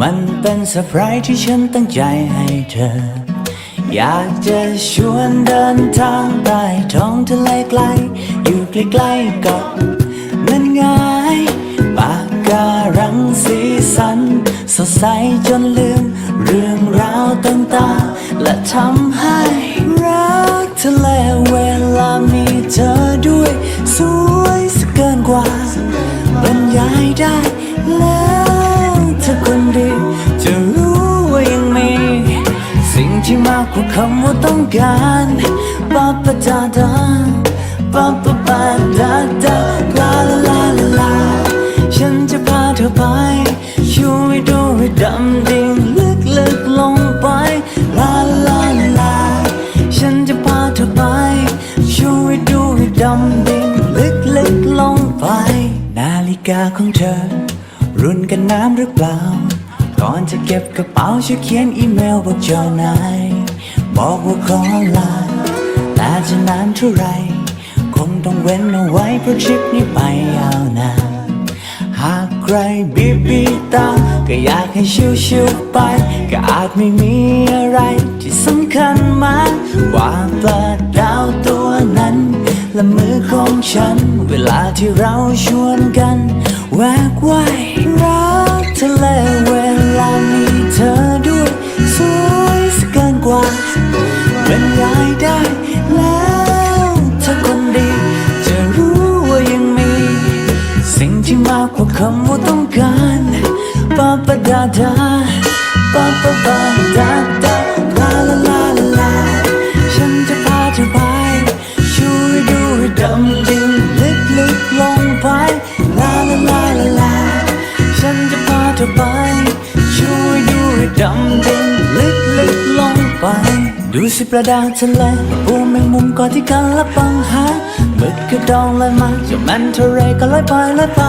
มันเป็นเซอร์ไพรส์ที่ฉันตั้งใจให้เธอ อยากจะชวนเดินทางใต้ท้องทะเลไกล อยู่ใกล้ๆกับนั่นไงปากการังสีสัน สดใสจนลืม เรื่องราวต่างๆ และทำให้รักทะเลเวลามีเธอด้วย สวยสกเกินกว่าบรรยายได้ กกว่าคำว่าต้องการปาปะดาดาปาปะปาดาดาลาลาลาลาลาฉันจะพาเธอไปช่วยดูให้ดำดิ่งลึกลึกลงไปลาลาลาลาฉันจะพาเธอไปช่วยดูให้ดำดิ่งลึกลึกลงไป นาฬิกาของเธอ รุ่นกันน้ำหรือเปล่าก่อนจะเก็บกระเป๋าช่วยเขียนอีเมลบอกเจ้านาย บอกว่าขอลาแต่จะนานเท่าไร คงต้องเว้นเอาไว้เพราะทริปนี้ไปยาวนานหากใครบีบบีตา ก็อยากให้ชิวๆไป ก็อาจไม่มีอะไรที่สำคัญมากกว่าปลาดาวตัวนั้น และมือของฉัน เวลาที่เราชวนกัน แวกว่ายรักทะเลเว จะไป ช่วยดูให้ดำดิ่งลึกลึกลงไป ดูสิปลาดาทะเลปูแมงมุมก่อนที่กันละปังหาหมึกกระดองลอยมาจ้าแมนเทเรก็ลอยไปลอยไป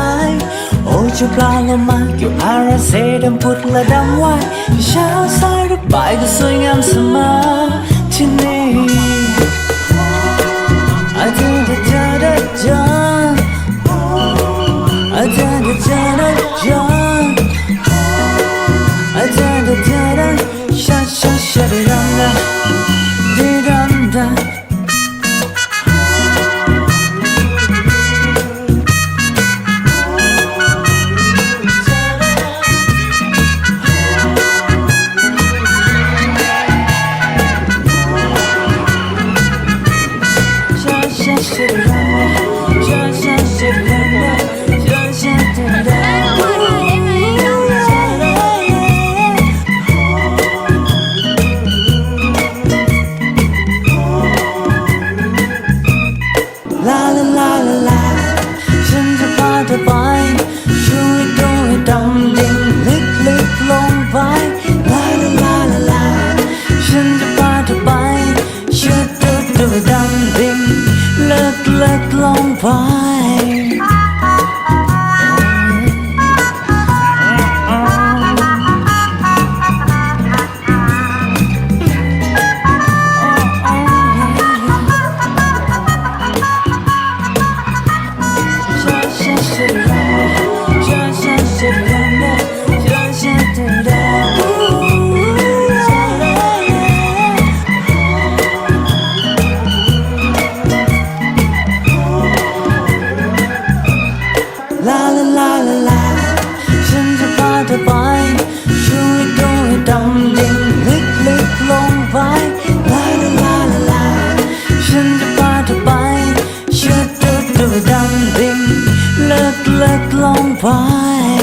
โอ้จ้าปลาโลมาเกี่ยวอาราเซดำพุดและดำว่ายเช้าสายหรือบ่ายก็สวยงามเสมอ should have เล็กๆลงไป ช่